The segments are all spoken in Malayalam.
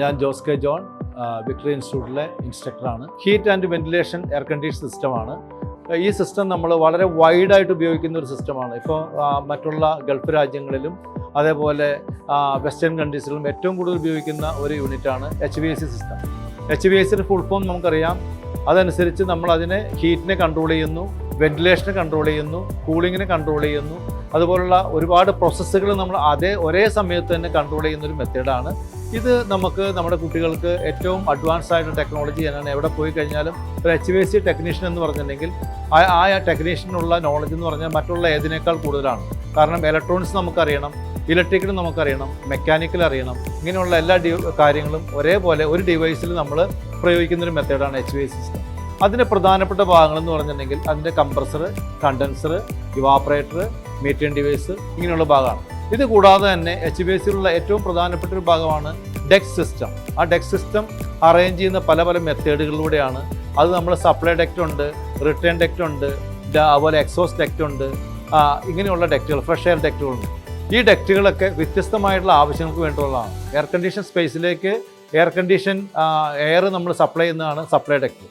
ഞാൻ ജോസ് കെ ജോൺ വിക്ടറി ഇൻസ്റ്റിറ്റ്യൂട്ടിലെ ഇൻസ്ട്രക്ടറാണ്. Heat and ventilation air condition സിസ്റ്റമാണ്. ഈ സിസ്റ്റം നമ്മൾ വളരെ വൈഡായിട്ട് ഉപയോഗിക്കുന്ന ഒരു സിസ്റ്റമാണ്. ഇപ്പോൾ മറ്റുള്ള ഗൾഫ് രാജ്യങ്ങളിലും അതേപോലെ വെസ്റ്റേൺ കൺട്രീസിലും ഏറ്റവും കൂടുതൽ ഉപയോഗിക്കുന്ന ഒരു യൂണിറ്റാണ് H V S C system. H V S സിയുടെ ഫുൾ ഫോം നമുക്കറിയാം. അതനുസരിച്ച് നമ്മൾ അതിനെ ഹീറ്റിനെ കൺട്രോൾ ചെയ്യുന്നു വെന്റിലേഷനെ കൺട്രോൾ ചെയ്യുന്നു കൂളിങ്ങിനെ കൺട്രോൾ ചെയ്യുന്നു അതുപോലുള്ള ഒരുപാട് പ്രോസസ്സുകൾ നമ്മൾ അതേ ഒരേ സമയത്ത് തന്നെ കൺട്രോൾ ചെയ്യുന്ന ഒരു മെത്തേഡാണ്. ഇത് നമുക്ക് നമ്മുടെ കുട്ടികൾക്ക് ഏറ്റവും അഡ്വാൻസ് ആയിട്ടുള്ള ടെക്നോളജി തന്നെയാണ്. എവിടെ പോയി കഴിഞ്ഞാലും ഒരു എച്ച് വി സി ടെക്നീഷ്യൻ എന്ന് പറഞ്ഞിട്ടുണ്ടെങ്കിൽ ആ ടെക്നീഷ്യനുള്ള നോളജ് എന്ന് പറഞ്ഞാൽ മറ്റുള്ള ഏതിനേക്കാൾ കൂടുതലാണ്. കാരണം ഇലക്ട്രോണിക്സ് നമുക്കറിയണം ഇലക്ട്രിക്കൽ നമുക്കറിയണം മെക്കാനിക്കൽ അറിയണം ഇങ്ങനെയുള്ള എല്ലാ കാര്യങ്ങളും ഒരേപോലെ ഒരു ഡിവൈസിൽ നമ്മൾ പ്രയോഗിക്കുന്ന ഒരു മെത്തേഡാണ് എച്ച് വി സിസ്റ്റം അതിന്റെ പ്രധാനപ്പെട്ട ഭാഗങ്ങൾ എന്ന് പറഞ്ഞിട്ടുണ്ടെങ്കിൽ അതിന്റെ compressor condenser evaporator meeting device ഇങ്ങനെയുള്ള ഭാഗമാണ്. ഇത് കൂടാതെ തന്നെ എച്ച് ബി എസിലുള്ള ഏറ്റവും പ്രധാനപ്പെട്ട ഒരു ഭാഗമാണ് ഡെക്സ് സിസ്റ്റം ആ ഡെക്സ് സിസ്റ്റം അറേഞ്ച് ചെയ്യുന്ന പല പല മെത്തേഡുകളിലൂടെയാണ് അത് നമ്മൾ സപ്ലൈ ഡെക്റ്റ് ഉണ്ട് റിട്ടേൺ ഡെക്റ്റ് ഉണ്ട് അതുപോലെ എക്സോസ് ഡെക്റ്റ് ഉണ്ട് ഇങ്ങനെയുള്ള ഡെക്റ്റുകൾ ഫ്രഷ് എയർ ഡെക്റ്റുകളുണ്ട് ഈ ഡെക്റ്റുകളൊക്കെ വ്യത്യസ്തമായിട്ടുള്ള ആവശ്യങ്ങൾക്ക് വേണ്ടിയുള്ളതാണ്. എയർ കണ്ടീഷൻ സ്പേസിലേക്ക് എയർ കണ്ടീഷൻ എയർ നമ്മൾ സപ്ലൈ ചെയ്യുന്നതാണ് സപ്ലൈ ഡെക്റ്റ്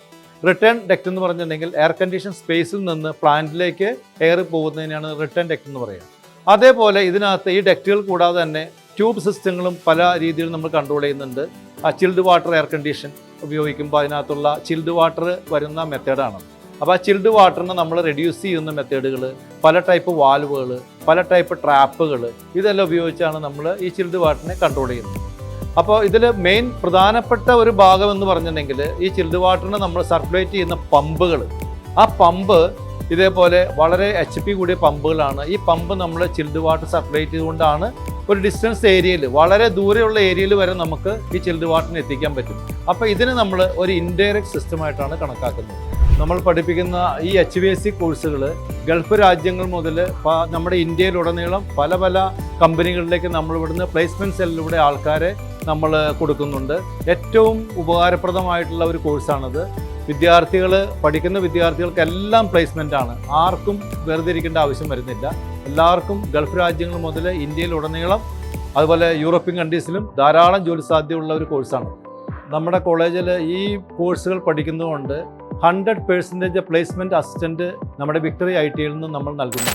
റിട്ടേൺ ഡെക്റ്റ് എന്ന് പറഞ്ഞിട്ടുണ്ടെങ്കിൽ എയർ കണ്ടീഷൻ സ്പേസിൽ നിന്ന് പ്ലാന്റിലേക്ക് എയർ പോകുന്നതിനാണ് റിട്ടേൺ ഡെക്റ്റ് എന്ന് പറയുക. അതേപോലെ ഇതിനകത്ത് ഈ ഡെക്റ്റുകൾ കൂടാതെ തന്നെ ട്യൂബ് സിസ്റ്റങ്ങളും പല രീതിയിൽ നമ്മൾ കൺട്രോൾ ചെയ്യുന്നുണ്ട്. ആ ചിൽഡ് വാട്ടർ എയർ കണ്ടീഷൻ ഉപയോഗിക്കുമ്പോൾ അതിനകത്തുള്ള ചിൽഡ് വാട്ടർ വരുന്ന മെത്തേഡാണ് അപ്പോൾ ആ ചിൽഡ് വാട്ടറിനെ നമ്മൾ റെഡ്യൂസ് ചെയ്യുന്ന മെത്തേഡുകൾ പല ടൈപ്പ് വാൽവുകൾ പല ടൈപ്പ് ട്രാപ്പുകൾ ഇതെല്ലാം ഉപയോഗിച്ചാണ് നമ്മൾ ഈ ചിൽഡ് വാട്ടറിനെ കൺട്രോൾ ചെയ്യുന്നത്. അപ്പോൾ ഇതിൽ മെയിൻ പ്രധാനപ്പെട്ട ഒരു ഭാഗം എന്ന് പറഞ്ഞിട്ടുണ്ടെങ്കിൽ ഈ ചിൽഡ് വാട്ടറിനെ നമ്മൾ സർക്കുലേറ്റ് ചെയ്യുന്ന പമ്പുകൾ ആ പമ്പ് ഇതേപോലെ വളരെ എച്ച് പി കൂടിയ പമ്പുകളാണ്. ഈ പമ്പ് നമ്മൾ ചിൽഡ് വാട്ടർ സർക്കുലേറ്റ് ചെയ്തുകൊണ്ടാണ് ഒരു ഡിസ്റ്റൻസ് ഏരിയയിൽ വളരെ ദൂരെയുള്ള ഏരിയയിൽ വരെ നമുക്ക് ഈ ചിൽഡ് വാട്ടറിന് എത്തിക്കാൻ പറ്റും. അപ്പോൾ ഇതിന് നമ്മൾ ഒരു ഇൻഡയറക്റ്റ് സിസ്റ്റമായിട്ടാണ് കണക്കാക്കുന്നത്. നമ്മൾ പഠിപ്പിക്കുന്ന ഈ എച്ച് വി എസ് സി കോഴ്സുകൾ ഗൾഫ് രാജ്യങ്ങൾ മുതൽ നമ്മുടെ ഇന്ത്യയിലുടനീളം പല പല കമ്പനികളിലേക്ക് നമ്മൾ ഇവിടുന്ന് പ്ലേസ്മെന്റ് സെല്ലിലൂടെ ആൾക്കാരെ നമ്മൾ കൊടുക്കുന്നുണ്ട്. ഏറ്റവും ഉപകാരപ്രദമായിട്ടുള്ള ഒരു കോഴ്സാണത്. വിദ്യാർത്ഥികൾ പഠിക്കുന്ന വിദ്യാർത്ഥികൾക്കെല്ലാം പ്ലേസ്മെന്റ് ആണ്. ആർക്കും വെറുതെ ഇരിക്കേണ്ട ആവശ്യം വരുന്നില്ല. എല്ലാവർക്കും ഗൾഫ് രാജ്യങ്ങൾ മുതൽ ഇന്ത്യയിലുടനീളം അതുപോലെ യൂറോപ്യൻ കൺട്രീസിലും ധാരാളം ജോലി സാധ്യതയുള്ള ഒരു കോഴ്സാണ്. നമ്മുടെ കോളേജിൽ ഈ കോഴ്സുകൾ പഠിക്കുന്നതുകൊണ്ട് ഹൺഡ്രഡ് പേഴ്സന്റേജ് പ്ലേസ്മെന്റ് അസിസ്റ്റന്റ് നമ്മുടെ വിക്ടറി ഐ ടിയിൽ നിന്ന് നമ്മൾ നൽകുന്നു.